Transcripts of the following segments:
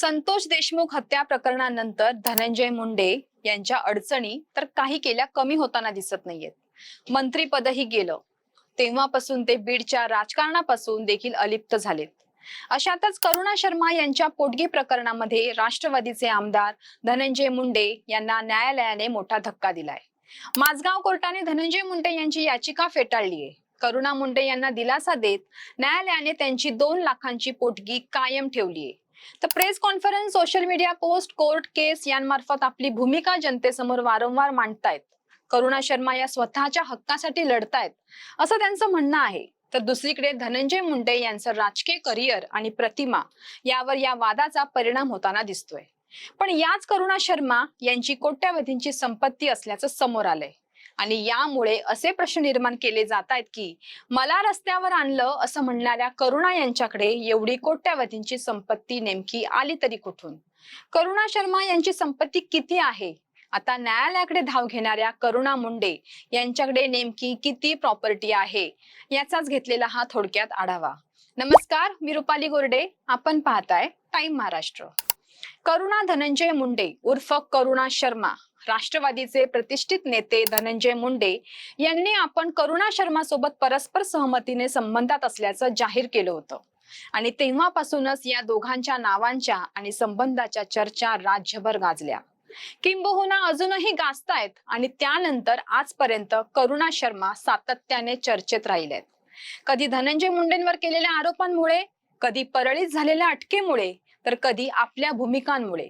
संतोष देशमुख हत्या प्रकरणानंतर धनंजय मुंडे यांच्या अडचणी तर काही केल्या कमी होताना दिसत नाहीयेत. मंत्रीपदही गेलं. तेव्हापासून ते बीडच्या राजकारणापासून देखील अलिप्त झालेत. अशातच करुणा शर्मा यांच्या पोटगी प्रकरणामध्ये राष्ट्रवादीचे आमदार धनंजय मुंडे यांना न्यायालयाने मोठा धक्का दिलाय. माझगाव कोर्टाने धनंजय मुंडे यांची याचिका फेटाळली आहे करुणा मुंडे यांना दिलासा देत न्यायालयाने त्यांची दोन लाखांची पोटगी कायम ठेवली आहे तर press conference social media post court case यांमार्फत आपली भूमिका जनतेसमोर वारंवार मांडतायत. करुणा शर्मा या स्वतःच्या हक्कासाठी लढतायत असं त्यांचं म्हणणं आहे. तर दुसरीकडे धनंजय मुंडे यांचं राजकीय करिअर आणि प्रतिमा यावर या वादाचा परिणाम होताना दिसतोय. पण याच करुणा शर्मा यांची कोट्यावधींची संपत्ती असल्याचं समोर आलंय. आणि यामुळे असे प्रश्न निर्माण केले जात आहेत की मला रस्त्यावर आणलं असं म्हणणाऱ्या करुणा यांच्याकडे एवढी कोट्यावधींची संपत्ती नेमकी आली तरी कुठून? करुणा शर्मा यांची संपत्ती किती आहे? आता न्यायालयाकडे धाव घेणाऱ्या करुणा मुंडे यांच्याकडे नेमकी किती प्रॉपर्टी आहे? याचाच घेतलेला हा थोडक्यात आढावा. नमस्कार मी रुपाली गोरडे. आपण पाहताय टाइम महाराष्ट्र. करुणा धनंजय मुंडे उर्फ करुणा शर्मा. राष्ट्रवादीचे प्रतिष्ठित नेते धनंजय मुंडे यांनी आपण करुणा शर्मा सोबत परस्पर सहमतीने संबंधात असल्याचं जाहीर केलं होतं. आणि तेव्हापासूनच या दोघांच्या नावांच्या आणि संबंधाच्या चर्चा राज्यभर गाजल्या. किंबहुना अजूनही गाजतायत आणि त्यानंतर आजपर्यंत करुणा शर्मा सातत्याने चर्चेत राहिल्यात कधी धनंजय मुंडेंवर केलेल्या आरोपांमुळे कधी परळीत झालेल्या अटकेमुळे तर कधी आपल्या भूमिकांमुळे.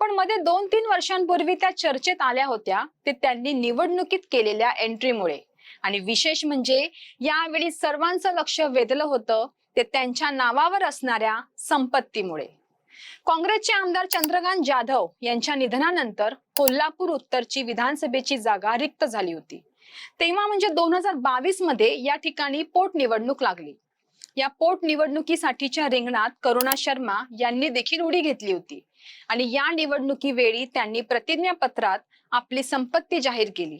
पण मध्ये दोन तीन वर्षांपूर्वी त्या चर्चेत आल्या होत्या ते त्यांनी निवडणुकीत केलेल्या एंट्रीमुळे. आणि विशेष म्हणजे यावेळी सर्वांचं लक्ष वेधलं होतं ते त्यांच्या नावावर असणाऱ्या संपत्तीमुळे. काँग्रेसचे आमदार चंद्रकांत जाधव यांच्या निधनानंतर कोल्हापूर उत्तरची विधानसभेची जागा रिक्त झाली होती. तेव्हा म्हणजे दोन हजार बावीसमध्ये या ठिकाणी पोटनिवडणूक लागली. या पोटनिवडणुकीसाठीच्या रिंगणात करुणा शर्मा यांनी देखील उडी घेतली होती. आणि या निवडणुकीवेळी त्यांनी प्रतिज्ञापत्रात आपली संपत्ती जाहीर केली.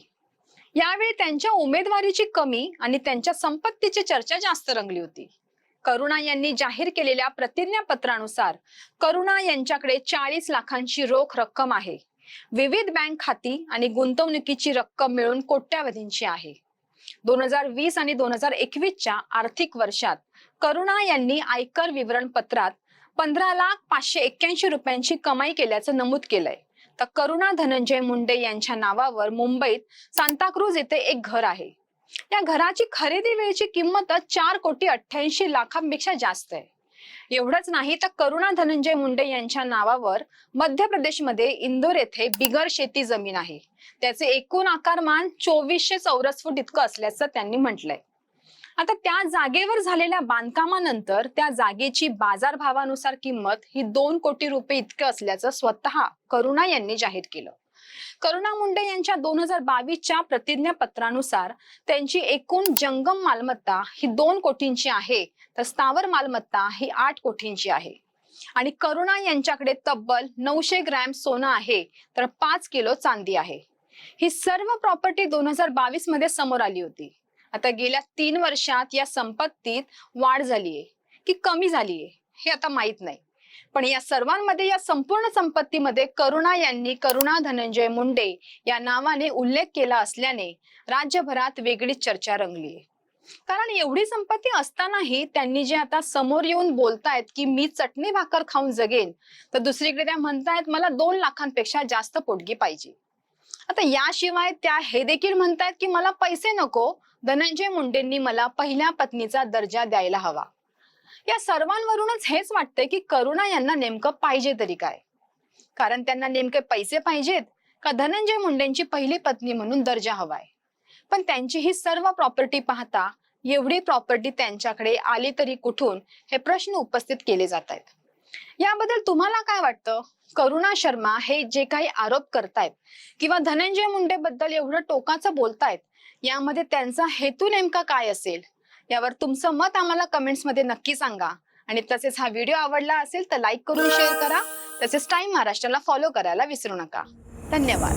यावेळी त्यांच्या उमेदवारीची कमी आणि त्यांच्या संपत्तीची चर्चा जास्त रंगली होती. करुणा यांनी जाहीर केलेल्या प्रतिज्ञापत्रानुसार करुणा यांच्याकडे चाळीस लाखांची रोख रक्कम आहे. विविध बँक खाती आणि गुंतवणुकीची रक्कम मिळून कोट्यावधींची आहे. दोन हजार वीस आणि दोन हजार एकवीसच्या आर्थिक वर्षात करुणा यांनी आयकर विवरण पत्रात पंधरा लाख पाचशे एक्क्याऐंशी रुपयांची कमाई केल्याचं नमूद केलंय. तर करुणा धनंजय मुंडे यांच्या नावावर मुंबईत सांताक्रूज येथे एक घर आहे. या घराची खरेदी वेळची किंमत चार कोटी अठ्ठ्याऐंशी लाखांपेक्षा जास्त आहे. एवढंच नाही तर करुणा धनंजय मुंडे यांच्या नावावर मध्य प्रदेशमध्ये इंदोर येथे बिगर शेती जमीन आहे. त्याचे एकूण आकारमान चोवीसशे चौरस फूट इतकं असल्याचं त्यांनी म्हटलंय. आता त्या जागेवर झालेल्या बांधकामानंतर त्या जागेची बाजारभावानुसार किंमत ही दोन कोटी रुपये इतकं असल्याचं स्वतः करुणा यांनी जाहीर केलं. करुणा मुंडे यांच्या दोन हजार बावीसच्या प्रतिज्ञापत्रानुसार त्यांची एकूण जंगम मालमत्ता ही दोन कोटींची आहे तर स्थावर मालमत्ता ही आठ कोटींची आहे. आणि करुणा यांच्याकडे तब्बल नऊशे ग्रॅम सोनं आहे तर पाच किलो चांदी आहे. ही सर्व प्रॉपर्टी दोन हजार बावीसमध्ये समोर आली होती. आता गेल्या तीन वर्षात या संपत्तीत वाढ झालीये की कमी झालीये हे आता माहीत नाही. पण या सर्वांमध्ये या संपूर्ण संपत्तीमध्ये करुणा यांनी करुणा धनंजय मुंडे या नावाने उल्लेख केला असल्याने राज्यभरात वेगळीच चर्चा रंगली कारण एवढी संपत्ती असतानाही त्यांनी जे आता समोर येऊन बोलतायत की मी चटणी भाकर खाऊन जगेन तर दुसरीकडे त्या म्हणतायत मला दोन लाखांपेक्षा जास्त पोटगी पाहिजे. आता याशिवाय त्या हे देखील म्हणतायत की मला पैसे नको धनंजय मुंडेंनी मला पहिल्या पत्नीचा दर्जा द्यायला हवा. या सर्वांवरूनच हेच वाटतंय की करुणा यांना नेमकं पाहिजे तरी काय? कारण त्यांना नेमके पैसे पाहिजेत का धनंजय मुंडेंची पहिली पत्नी म्हणून दर्जा हवाय? पण त्यांची ही सर्व प्रॉपर्टी पाहता एवढी प्रॉपर्टी त्यांच्याकडे आली तरी कुठून हे प्रश्न उपस्थित केले जात आहेत. याबद्दल तुम्हाला काय वाटतं? करुणा शर्मा हे जे काही आरोप करतायत किंवा धनंजय मुंडे बद्दल एवढं टोकाचं बोलतायत यामध्ये त्यांचा हेतू नेमका काय असेल? यावर तुमचं मत आम्हाला कमेंट्समध्ये नक्की सांगा. आणि तसेच हा व्हिडिओ आवडला असेल तर लाईक करून शेअर करा. तसेच टाइम महाराष्ट्राला फॉलो करायला विसरू नका. धन्यवाद.